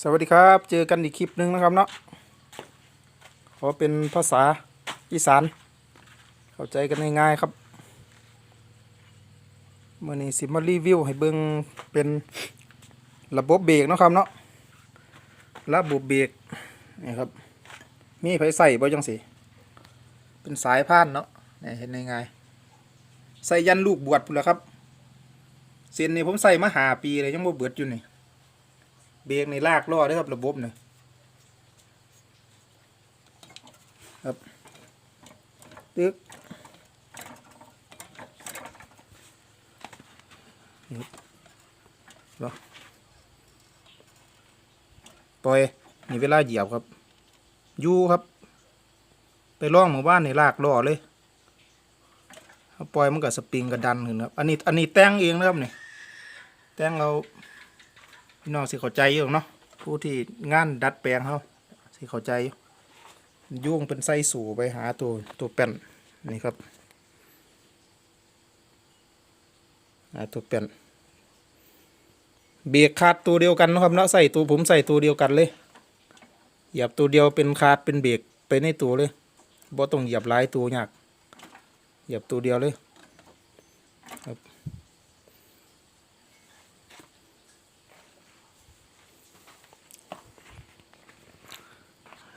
สวัสดีครับ เจอกันอีกคลิปหนึ่งนะครับเนาะขอเป็นภาษาอีสาน เข้าใจกันง่ายๆครับเมื่อนี้สิมารีวิวให้เบิ่งเป็นระบบเบรกนะครับเนาะระบบเบรกนี่ครับ มีไผใส่บ่จังสิเป็นสายพานเนาะนี่เห็นง่ายๆใส่ยันลูกบวชพุ่นแหละครับเส้นนี้ผมใส่มาหาปีเลยยังบ่เบิดอยู่นี่ เบรกในลากล้อด้วยครับระบบเนี่ยครับตึกนี่เหรอปล่อยนี่เวลาเหยียบครับอยู่ครับ ไปล่องหมู่บ้านในลากล้อเลยเอาปล่อยมันกับสปริงกระดันขึ้นครับ อันนี้อันนี้แต่งเองนะครับนี่แต่งเรา พี่น้องสิเข้าใจอยู่เนาะผู้ที่งานดัดแปลงเขาสิเข้าใจอยู่ยุ่งเป็นไส้สู่ไปหาตัวตัวแป้นนี่ครับตัวแป้นเบรกขาดตัวเดียวกันนะครับเนาะใส่ตัวผมใส่ตัวเดียวกันเลยเหยียบตัวเดียวเป็นขาดเป็นเบรกไปในตัวเลยบ่ต้องเหยียบหลายตัวยากเหยียบตัวเดียวเลย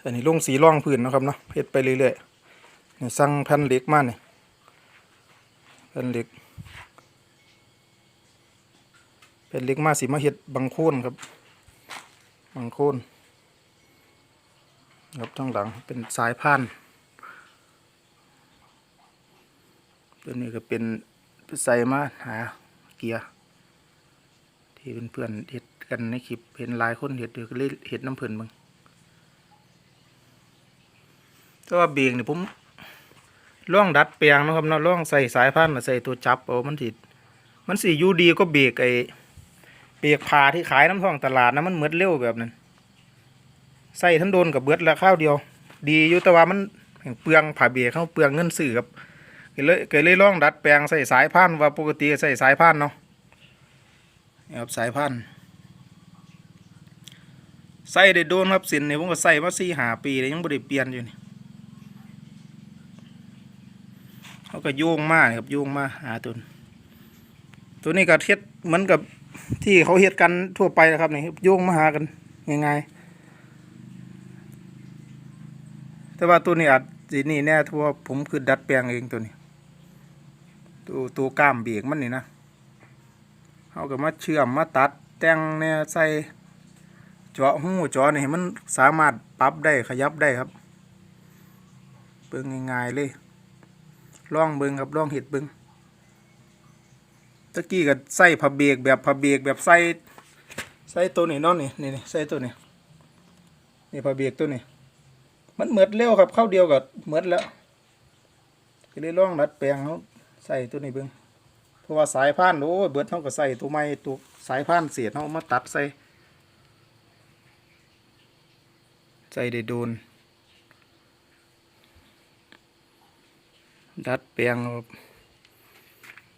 อันนี้ลงสีร่องพื้นนะครับเนาะเฮ็ดไปเรื่อยๆนี่สั่งแผ่นเหล็กมาเนี่ยแผ่นเหล็กแผ่นเหล็กมาสิมาเฮ็ดบังโคนครับบังโคนครับทั้งหลังเป็นสายพานตัวนี้ก็เป็นใส่มาหาเกียร์ที่เป็นเพื่อนเฮ็ดกันในคลิปเห็นลายคนเฮ็ดอยู่ก็เลยเฮ็ดน้ำเพิ่นเบิ่ง แต่ว่าเบรกนี่ผมล่องดัดแปลงนะครับเนาะล่องใส่สายพันธุ์ใส่ตัวจับเอามันสิมันสิยูดีก็เบรกไอ้เบรกพาที่ขายน้ำท้องตลาดนะมันเหมือนเร็วแบบนั้นใส่ทั้งโดนกับเบิดแล้วข้าวเดียว ดีอยู่แต่ว่ามันเปลืองผ่าเบรกเขาเปลืองเงินซื้อครับก็เลยก็เลยล่องดัดแปลงใส่สายพันธุ์ว่าปกติใส่สายพันธุ์เนาะครับสายพันธุ์ใส่ได้โดนครับสินเนี่ยผมก็ใส่มาสี่หาปีเลยยังไม่ได้เปลี่ยนอยู่นี่ เขาก็โยงมาครับโยงมาหาตัวนี้ตัวนี้ก็เฮ็ดเหมือนกับที่เขาเฮ็ดกันทั่วไปนะครับนี่โยงมาหากันง่ายๆแต่ว่าตัวนี้อาจสินี่แน่ทั่วาผมคือดัดแปลงเองตัวนี้ ตัวตัวกล้ามเบรกมันนี่นะเขาก็มาเชื่อมมาตัดแต่งเนี่ยใส่จาะหูจาะนี่มันสามารถปรับได้ขยับได้ครับเบิ่งง่ายๆเลย ลองเบิงครับลองเห็ดเบิงตะกี้ก็ใส่ผ้าเบรกแบบผ้าเบรกแบบใส่ใส่ตัวนี้นอนนี่นี่นี่ใส่ตัวนี้นี่ผ้าเบรกตัวนี้มันเหมือดเร็วครับเข้าเดียวกับเหมือดแล้วก็เลยลองดัดแปลงเขาใส่ตัวนี้เบิงเพราะว่าสายพานโอ้เบิดเขาก็ใส่ตัวไม้ตัวสายพานเสียดเขาเอามาตัดใส่ใส่ได้โดน ดัดแปลงครับ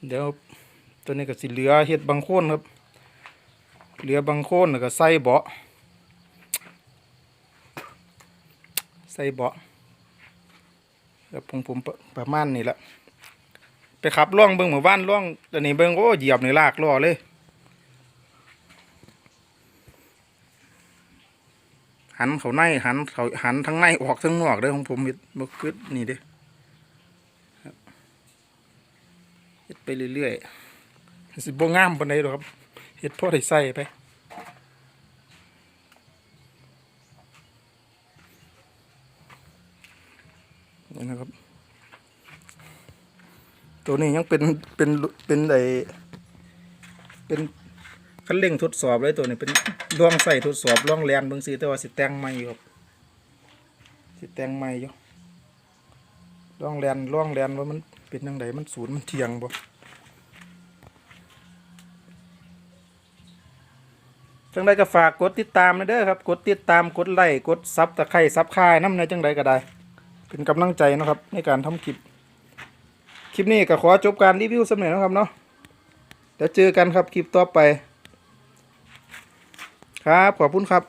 เดี๋ยวตัวนี้ก็สิเหลือเฮ็ดบางโคนครับ เหลือบางโคนแล้วก็ใส่เบาะใส่เบาะแล้วผมผมประมาณนี้ละไปขับล่องเบิ่งหมู่บ้านล่องตอนนี้เบิ่งโอ้เหยียบในลากล้อเลยหันเขาในหันเขาหันทั้งในออกทั้งนอกเลยของผมเฮ็ดบ่คือนี่เด้ เฮ็ดไปเรื่อยๆสิบ่งามปานใดหรอกครับเฮ็ดพอได้ใส่ไปนี่นะครับ ตัวนี้ยังเป็นเป็นเป็นไอเป็นคันเร่งทดสอบเลยตัวนี้เป็นลองใส่ทดสอบลองแลนเบิ่งสิแต่ว่าสิแต่งใหม่ครับสิแต่งใหม่อยู่ลองแลนลองแลนว่ามัน เป็นยังไงมันศูนย์มันเทียงบ่จังใดก็ฝากกดติดตามนะเด้อครับ กดติดตามกดไลค์กดซับตะไคร่ซับค่ายน้ำในจังใดก็ได้ เป็นกำลังใจนะครับ ในการทำคลิป คลิปนี้ก็ขอจบการรีวิวสำเร็จนะครับเนาะเดี๋ยวเจอกันครับคลิปต่อไป ครับขอบคุณครับ